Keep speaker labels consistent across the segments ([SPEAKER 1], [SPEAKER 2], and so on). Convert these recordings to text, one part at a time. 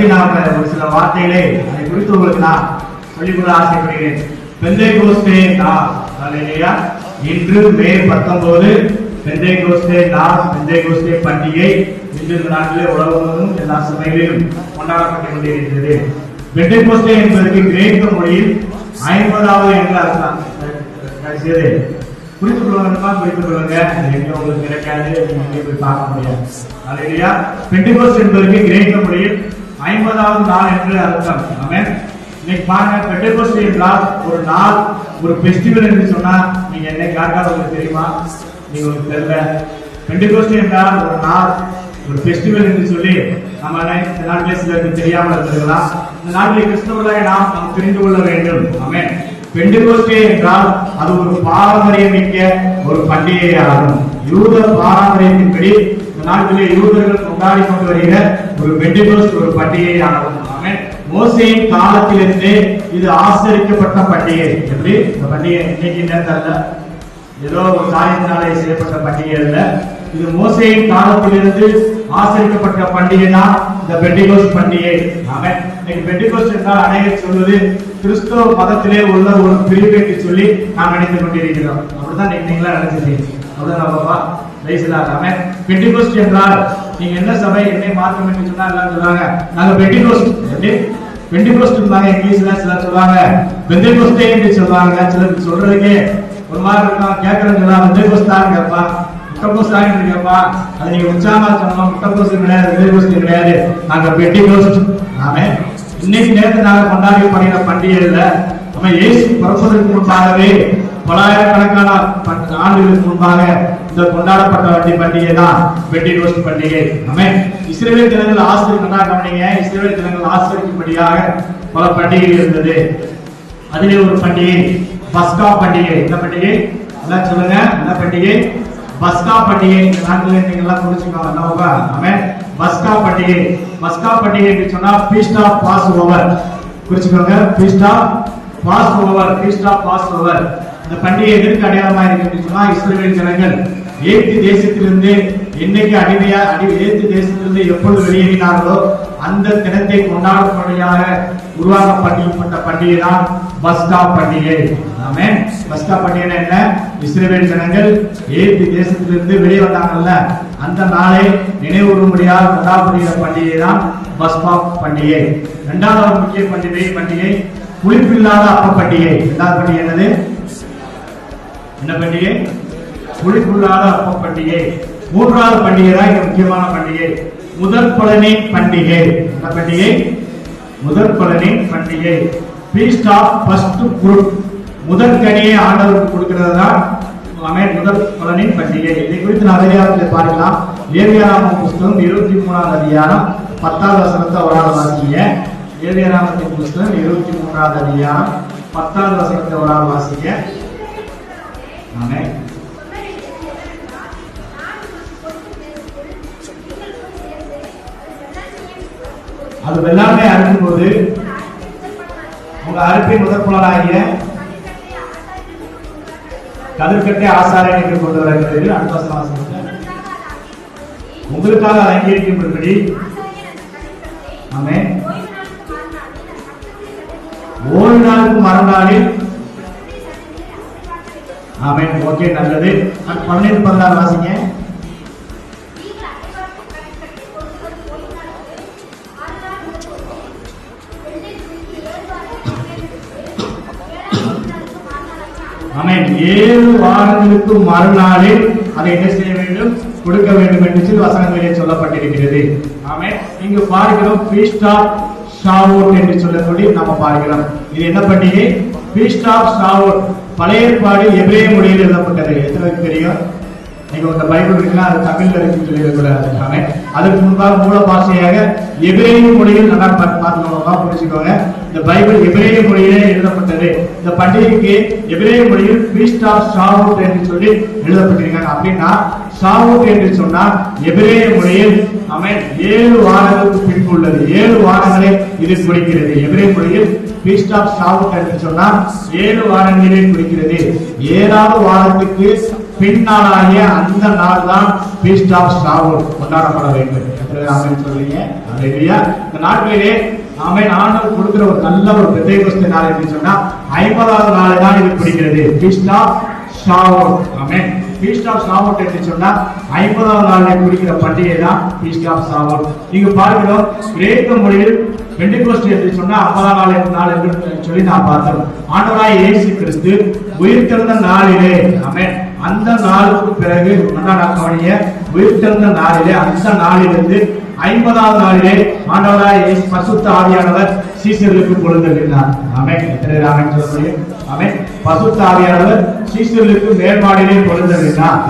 [SPEAKER 1] பற்றி நான் ஒரு சில வார்த்தைகளை அதை குறித்து உங்களுக்கு நான் சொல்லிக்கொள்ள ஆசைப்படுகிறேன். பெந்தை கோஸ்தே நான் அல்லேலூயா இன்று மே பத்தொன்பது பெந்தை கோஸ்தே நான் பெந்தை கோஸ்தே பண்டிகை. இன்று நாட்டிலே உலகம் முழுவதும் எல்லா சபைகளிலும் கொண்டாடப்பட்டுக் கொண்டிருக்கிறது. பெந்தை கோஸ்தே என்பதற்கு கிரேக்க மொழியில் ஐம்பதாவது என்று அர்த்தம். சரி குறித்துக் கொள்ளுங்க குறித்துக் கொள்ளுங்க. எங்க உங்களுக்கு கிடைக்காது நீங்க போய் பார்க்க முடியாது. அல்லேலூயா பெண்டிகோஸ் என்பதற்கு கிரேக்க மொழியில் ஐம்பதாவது நாள் என்று அர்த்தம். ஆமென். இன்னைக்கு பாருங்க பெண்டிகோஸ் என்றால் ஒரு நாள் ஒரு ஃபெஸ்டிவல் என்று சொன்னா நீங்க என்ன யாருக்காவது உங்களுக்கு தெரியுமா? நீங்க உங்களுக்கு தெரியல. பெண்டிகோஸ் என்றால் ஒரு நாள் ஒரு ஃபெஸ்டிவல் என்று சொல்லி நம்ம இந்த நாட்டிலே சிலருக்கு தெரியாமல் இருந்திருக்கலாம். இந்த நாட்டிலே கிறிஸ்தவர்களை நாம் நாம் தெரிந்து கொள்ள வேண்டும். ஆமே பெண்டுகோஸ்டே என்றால் அது ஒரு பாரம்பரியமிக்க ஒரு பண்டிகை ஆகும் யூத பாரம்பரியத்தின்படி நாட்டிலே யூதர்கள் கொண்டாடி கொண்டு வருகிற ஒரு பெண்டிகோஸ் ஒரு பண்டிகை ஆகும் மோசையின் காலத்திலிருந்தே இது ஆசரிக்கப்பட்ட பண்டிகை. எப்படி? இந்த பண்டிகை இன்னைக்கு நேரத்தில் ஏதோ ஒரு காரியத்தினாலே செய்யப்பட்ட பண்டிகை அல்ல. இது மோசையின் காலத்திலிருந்து ஆசரிக்கப்பட்ட பண்டிகை தான் இந்த பெண்டிகோஸ் பண்டிகை. ஆமே இன்னைக்கு பெண்டிகோஸ் என்றால் அநேகர் சொல்வது கிறிஸ்தவ மதத்திலே உள்ள ஒரு பிரிவு என்று சொல்லி நாம் நினைத்துக் கொண்டிருக்கிறோம். அப்படிதான் நீங்க நீங்களா நினைச்சிருக்கீங்க. அப்படிதான் பாப்பா. பெண்டிகோஸ்ட் என்றால் நீங்க என்ன சபை என்னை மாற்றம் என்று சொன்னா எல்லாம் சொல்றாங்க நாங்க பெண்டிகோஸ்ட் எப்படி? பெண்டிகோஸ்ட் இருந்தாங்க இங்கிலீஷ்ல சிலர் சொல்றாங்க பெண்டிகோஸ்டே என்று சொல்றாங்க சிலர் சொல்றதுக்கே ஒரு மாதிரி இருக்கும் கேட்கறது பெண்டிகோஸ்ட் தான் கேட்பா. முட்டைகோஸ் தான் கேட்பா. அது நீங்க உற்சாகமா சொல்லணும். முட்டைகோஸ் கிடையாது பெண்டிகோஸ்ட் கிடையாது. நாங்க பெண்டிகோஸ்ட் ஆமே. இன்னைக்கு நேரத்தை நாங்க கொண்டாடப்படுகிற பண்டிகை இல்ல நம்ம இயேசு பிறப்பதற்கு முன்பாகவே பலாயிரக்கணக்கான ஆண்டுகளுக்கு முன்பாக இந்த கொண்டாடப்பட்ட வட்டி பண்டிகை தான் பெண்டிகோஸ்ட் பண்டிகை. ஆமே இஸ்ரேல் தினங்கள் ஆசிரியர் கொண்டாடுறீங்க இஸ்ரேல் தினங்கள் ஆசிரியக்கும்படியாக பல பண்டிகை இருந்தது. அதிலே ஒரு பண்டிகை பஸ்கா பண்டிகை. இந்த பண்டிகை? நல்லா சொல்லுங்க. இந்த பண்டிகை? பஸ்கா பண்டிகை. இந்த நாட்டில் நீங்க எல்லாம் புரிஞ்சுக்கோங்க நம்ம பஸ்கா பண்டிகை. பஸ்கா பண்டிகை சொன்னா ஃபீஸ்ட் ஆஃப் பாஸ் ஓவர் குறிச்சுக்கோங்க பீஸ்டா of passover பீஸ்டா of passover இந்த பண்டிகை எதற்கு அடையாளமா இருக்கு அப்படின்னு சொன்னா இஸ்ரேல் ஜனங்கள் ஏத்து தேசத்திலிருந்து என்னைக்கு அடிமையா அடி ஏத்து தேசத்திலிருந்து எப்பொழுது வெளியேறினார்களோ அந்த தினத்தை கொண்டாடும்படியாக உருவாக்கப்பட்ட பண்டிகை தான் பஸ்டா பண்டிகை. ஆமே. பஸ்டா பண்டிகை என்ன? இஸ்ரேல் ஜனங்கள் ஏத்து தேசத்திலிருந்து வெளியே வந்தாங்கல்ல அந்த நாளை நினைவுறும்படியாக கொண்டாடப்படுகிற பண்டிகை தான் பஸ்பா பண்டிகை. இரண்டாவது முக்கிய பண்டிகை பண்டிகை புளிப்பில்லாத அப்ப பண்டிகை. இரண்டாவது பண்டிகை என்னது? என்ன பண்டிகை? புளிப்புள்ளாத அப்ப பண்டிகை. மூன்றாவது பண்டிகை தான் இங்க முக்கியமான பண்டிகை. முதற் பழனி பண்டிகை. என்ன பண்டிகை? முதற் பழனி பண்டிகை. பீஸ்ட் ஆஃப் ஃபர்ஸ்ட் குரூப் முதற்கனியை ஆண்டவருக்கு கொடுக்கிறது தான் அமேன் முதல் பழனி பண்டிகை. இதை குறித்து நான் அதிகாரத்தில் பார்க்கலாம். லேவியாராம புஸ்தகம் இருபத்தி மூணாவது அதிகாரம் பத்தாவது வசனத்தை ஒரு ஆள் வாசிங்க லேவியாராமத்தின் புஸ்தகம் இருபத்தி மூணாவது அதிகாரம் பத்தாவது வசனத்தை ஒரு ஆள் வாசிங்க ஆமென் அது வெள்ளாமை அறுக்கும் போது உங்க அறுப்பை முதற் புலனாகிய கதிர்கட்டை என்று கொண்டு வருகிறது அடுத்த உங்களுக்காக அலங்கரிக்கும்படி ஆமே ஓய்வு நாளுக்கு மறுநாளில் ஆமாம் ஓகே நல்லது. பன்னெண்டு பதினாறு வாசிங்க. ஆமென். ஏழு வாரங்களுக்கு மறுநாளில் அதை என்ன செய்ய வேண்டும்? கொடுக்க வேண்டும் என்று சொல்லி வசனங்களிலே சொல்லப்பட்டிருக்கிறது. ஆமே இங்கு பார்க்கிறோம் ஃபீஸ்ட் ஆஃப் ஷாவோட் என்று சொல்லக்கூடிய நம்ம பார்க்கிறோம். இது என்ன பண்டிகை? ஃபீஸ்ட் ஆஃப் ஷாவோட் பழைய ஏற்பாடு எபிரேய மொழியில் எழுதப்பட்டது. எத்தனை பேருக்கு தெரியும்? நீங்க உங்க பைபிள் இருக்குன்னா அது தமிழ்ல இருக்குன்னு சொல்லிடக்கூடாது ஆமென் அதுக்கு முன்பாக மூல பாஷையாக எபிரேய மொழியில் நல்லா பார்த்துக்கோங்க புரிஞ்சுக்கோங்க. இந்த பைபிள் எபிரேய மொழியிலே எழுதப்பட்டது. இந்த பண்டிகைக்கு எபிரேய மொழியில் பீஸ்ட் ஆஃப் ஷாவுட் என்று சொல்லி எழுதப்பட்டிருக்காங்க. அப்படின்னா ஷாவுட் என்று சொன்னா எபிரேய மொழியில் அவன் ஏழு வாரங்களுக்கு பின்பு உள்ளது ஏழு வாரங்களை இது குறிக்கிறது. எதிரே மொழியில் பீஸ்ட் ஆஃப் ஷாவுட் என்று சொன்னால் ஏழு வாரங்களை குறிக்கிறது. ஏழாவது வாரத்துக்கு பின்னாளாகிய அந்த நாள் தான் பீஸ்ட் ஆஃப் ஸ்டாவோட் கொண்டாடப்பட வேண்டும். எத்தனை சொல்றீங்க? அல்லேலூயா இந்த நாட்களிலே ஆமென் ஆண்டவர் கொடுக்கிற ஒரு நல்ல ஒரு பெந்தைகோஸ்தே நாள் என்று சொன்னா ஐம்பதாவது நாள் தான் இது பிடிக்கிறது பீஸ்ட் ஆஃப் ஷாவோட் ஆமென். ஃபீஸ்ட் ஆஃப் ஷாவோட் என்று சொன்னா ஐம்பதாம் நாளில் குறிக்கிற பண்டிகை தான் ஃபீஸ்ட் ஆஃப் ஷாவோட் நீங்க பார்க்கிறோம் கிரேக்க மொழியில் பெண்டிகோஸ்ட் என்று சொன்னா ஐம்பதாம் நாள் என்ற நாள் என்று சொல்லி நான் பார்த்தோம் ஆண்டவராய் இயேசு கிறிஸ்து உயிர்த்திருந்த நாளிலே ஆமே அந்த நாளுக்கு பிறகு கொண்டாடக்கூடிய உயிர்த்திருந்த நாளிலே அந்த நாளிலிருந்து ஐம்பதாவது நாளிலே ஆண்டவராய் பசுத்த ஆவியானவர் சீசர்களுக்கு பொழுதுகிறார் ஆமென். எத்தனை பேர் சொல்ல முடியும்? ஆமென். பசுத்த சீசர்களுக்கு மேற்பாடிலே பொழுதுகிறார்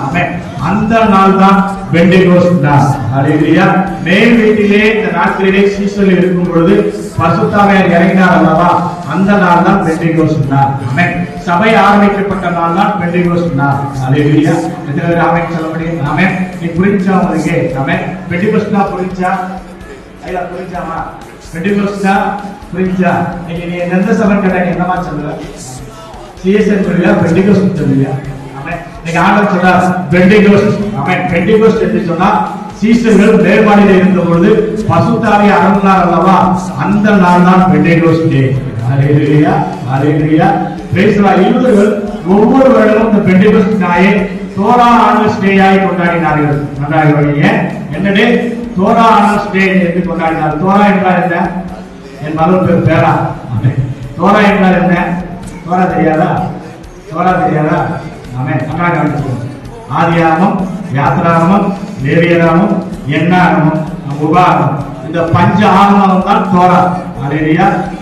[SPEAKER 1] அந்த நாள் தான் பெண்டிகோஸ் நாள். ஹalleluya. மேல் வீட்டிலே இந்த நாட்களிலே சீசர்கள் இருக்கும் பொழுது பசுத்தாவியார் இறங்கினார் அல்லவா? அந்த நாள் தான் பெண்டிகோஸ் நாள். ஆமென். சபை ஆரம்பிக்கப்பட்ட நாள் தான் பெண்டிகோஸ் நாள். ஹalleluya. எத்தனை பேர் ஆமென் சொல்ல முடியும்? ஆமே நீ புரிஞ்சா உங்களுக்கு ஆமே பெண்டிகோஸ் புரிஞ்சா? ஐயா புரிஞ்சாமா? பெண்டிகோஸ்னா புரிஞ்சா நீங்க நீ எந்த சபை கேட்டா நீ என்னமா சொல்லுவ? சிஎஸ்என் சொல்லுவியா? பெண்டிகோஸ் சொல்லுவியா? ஆமென். நீங்க ஆண்டவர் சொல்றார் பெண்டிகோஸ்ட். ஆமென். பெண்டிகோஸ் என்று சொன்னா சீசர்கள் மேல்மாடியில் இருந்த பொழுது பசுத்தாவை அறந்தார் அல்லவா? அந்த நாள் தான் பெண்டிகோஸ் டே. அலேலியா அலேலியா பேசுவா யூதர்கள் ஒவ்வொரு வருடமும் இந்த பெண்டிகோஸ் நாயை தோரா ஆண்டு ஸ்டேயாய் கொண்டாடினார்கள். நன்றாக என்ன டே தோரா ஆனஸ் டே என்று கொண்டாடினார் தோரா என்றால் என்ன? என் மகன் பேர் பேரா. தோரா என்றால் என்ன? தோரா தெரியாதா? தோரா தெரியாதா? ஆமே நல்லா கவனிச்சுக்கோங்க ஆதியாகமம் யாத்ராகமம் லேவியராமம் எண்ணாகமம் உபாகமம் இந்த பஞ்ச ஆகமம் தான் தோரா.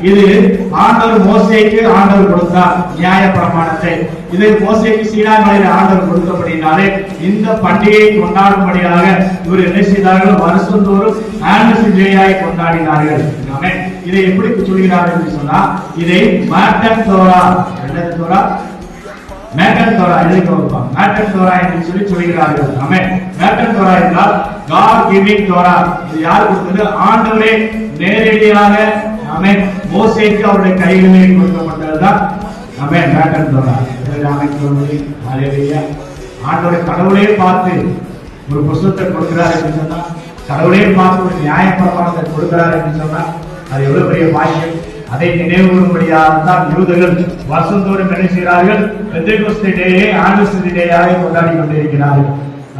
[SPEAKER 1] இது ஆண்டவர் மோசைக்கு ஆண்டவர் கொடுத்தார். நியாய பிரமாணத்தை. இதை மோசைக்கு சீனா மலையில் ஆண்டவர் கொடுத்தபடினாலே இந்த பண்டிகையை கொண்டாடும்படியாக இவர் என்ன செய்தார்கள்? வருஷந்தோறும் ஆண்டஸ் ஜெயாய் கொண்டாடினார்கள். இதை எப்படி சொல்கிறார் என்று சொன்னா இதை மாட்டன் தோரா என்னது தோரா? மேட்டன் தோரா எழுதி வைப்பாங்க மேட்டன் தோரா என்று சொல்லி சொல்கிறார்கள். ஆமே மேட்டன் தோரா என்றால் காட் கிவிங் தோரா. இது யார் கொடுத்தது? ஆண்டவரே நேரடியாக ஆமென். மோசேக்கு அவருடைய கைகளிலே கொடுக்கப்பட்டதுதான். ஆமென். பேட்டன் தோரா இதை ஆமென் கடவுளே பார்த்து ஒரு புஸ்தத்தை கொடுக்கிறார் என்று சொன்னா கடவுளே பார்த்து ஒரு நியாயப்பிரமாணத்தை கொடுக்கிறார் என்று சொன்னா அது எவ்வளவு பெரிய பாக்கியம். அதை நினைவுபடியாக தான் யூதர்கள் வருஷந்தோறும் என்ன செய்கிறார்கள்? பெந்தைகோஸ்தே ஆண்டுஸ்திடையாக ஆண்டு கொண்டாடி கொண்டிருக்கிறார்கள்.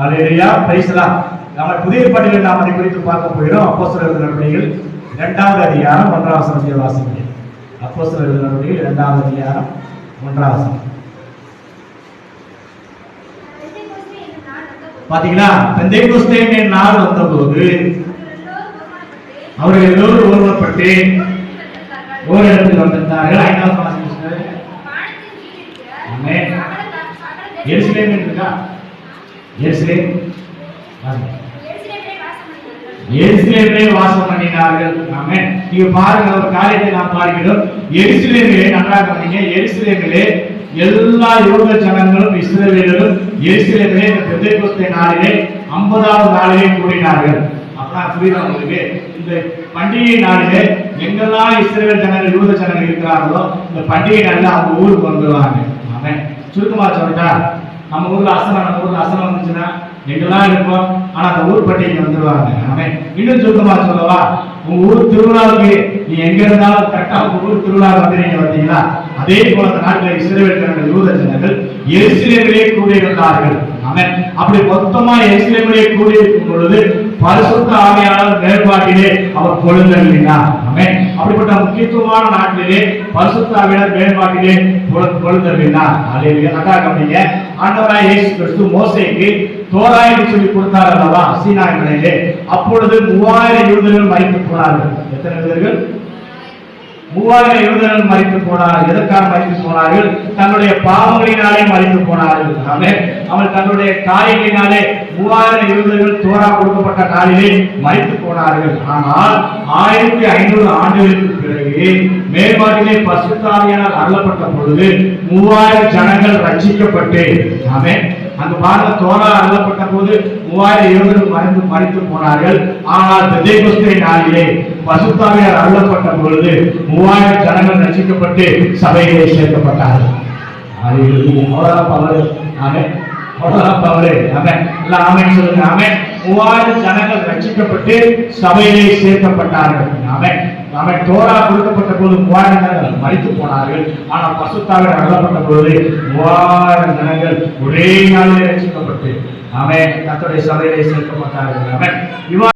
[SPEAKER 1] அல்லேலூயா பிரைஸ்லாம் நம்ம புதிய பாட்டில் நாம் அதை குறித்து பார்க்க போகிறோம். சில நடவடிக்கைகள் இரண்டாவது அதிகாரம் ஒன்றாம் வசனத்தை வாசிங்க. சில நடவடிக்கைகள் இரண்டாவது அதிகாரம் ஒன்றாம் வசனம்.
[SPEAKER 2] நாள் வந்தபோது
[SPEAKER 1] பாத்தீங்களா நாள் வந்தபோது
[SPEAKER 2] அவர்கள் எல்லோரும்
[SPEAKER 1] அவர்கள்
[SPEAKER 2] ஓரிடத்தில்
[SPEAKER 1] ஒருவப்பட்டு
[SPEAKER 2] வந்திருந்தார்கள்.
[SPEAKER 1] ஒரு இடத்தில் வந்திருந்தார்கள் ஐந்தாவது வாசிங்க இருக்கா? எருசலேம்.
[SPEAKER 2] பண்ணினார்கள்.
[SPEAKER 1] வாசம் பண்ணினார்கள். ஆமே நீங்க பாருங்க ஒரு காரியத்தை நாம் பார்க்கிறோம். எருசலேமிலே நல்லா கவனிங்க எருசலேமிலே எல்லா யூத ஜனங்களும் இஸ்ரவேலரும் எருசலேமிலே இந்த பெந்தைக்கோஸ்தே நாளிலே 50வது நாளிலே கூடினார்கள். அப்படின்னா புரியுதா உங்களுக்கு? இந்த பண்டிகை நாளிலே எங்கெல்லாம் இஸ்ரேல் ஜனங்கள் யூத ஜனங்கள் இருக்கிறார்களோ இந்த பண்டிகை நாளில் அவங்க ஊருக்கு வந்துடுவாங்க ஆமே சுருக்கமா சொல்லிட்டா? நம்ம ஊர்ல அசனம் நம்ம ஊர்ல அசனம் வந்துச்சுன்னா எங்கெல்லாம் இருப்போம் ஆனா அந்த ஊர் பட்டியல் வந்துருவாங்க. ஆமென். இன்னும் சுத்தமா சொல்லவா? உங்க ஊர் திருவிழாவுக்கு நீ எங்க இருந்தாலும் கரெக்டா உங்க ஊர் திருவிழா வந்துறீங்க வந்தீங்களா அதே போல அந்த நாட்டில் இஸ்ரேல் யூத ஜனங்கள் எருசலேமிலே கூடியிருந்தார்கள். ஆமென். அப்படி மொத்தமா எரிசிலேயே கூடி இருக்கும் பொழுது பரிசுத்த ஆவியானவர் மேற்பாட்டிலே அவர் கொழுந்தள்ளினார் ஆமென். அப்படிப்பட்ட முக்கியத்துவமான நாட்டிலே பரிசுத்த ஆவியானவர் மேற்பாட்டிலே கொழு- கொழுந்தள்ளினார் அல்லேலூயா நல்லா கவனிங்க. ஆண்டவராய் இயேசு கிறிஸ்து மோசைக்கு தோராயம் சொல்லி கொடுத்தார் அல்லவா? சீனாய் மலையிலே அப்பொழுது மூவாயிரம் யூதர்கள் மறித்து போனார்கள். எத்தனை யூதர்கள்? மூவாயிரம் யூதர்கள் மறித்து போனார்கள். எதற்காக மறித்து போனார்கள்? தன்னுடைய பாவங்களினாலே மறித்து போனார்கள். ஆமே அவள் தன்னுடைய காரியங்களினாலே மூவாயிரம் யூதர்கள் தோரா கொடுக்கப்பட்ட நாளிலே மறித்து போனார்கள். ஆனால் ஆயிரத்தி ஐநூறு ஆண்டுகளுக்கு பிறகு மேம்பாட்டிலே பசுத்தாவியானால் அருளப்பட்ட பொழுது மூவாயிரம் ஜனங்கள் ரட்சிக்கப்பட்டு ஆமே அந்த பாருங்க தோரா அருளப்பட்ட போது மூவாயிரம் இருவரும் மறைந்து மறைத்து போனார்கள். ஆனால் பெந்தைகொஸ்தே நாளிலே பசுத்தாவியார் அருளப்பட்ட பொழுது மூவாயிரம் ஜனங்கள் ரசிக்கப்பட்டு சபையிலே சேர்க்கப்பட்டார்கள். ஹalleluya. அவ்வளவுதான் பவர் ஆமென். பவரு ஆமென். எல்லாம் சொல்லுங்க. மூவாயிரம் ஜனங்கள் ரசிக்கப்பட்டு சபையிலே சேர்க்கப்பட்டார்கள். ஆமென். ஆமென் தோரா கொடுக்கப்பட்ட போது மூவாயிரம் ஜனங்கள் மறித்து போனார்கள். ஆனால் பசுத்தாவில் நடத்தப்பட்ட போது மூவாயிரம் ஜனங்கள் ஒரே நாளிலே ரசிக்கப்பட்டு அவன் கர்த்தருடைய சபையிலே சேர்க்கப்பட்டார்கள். அவன் இவ்வாறு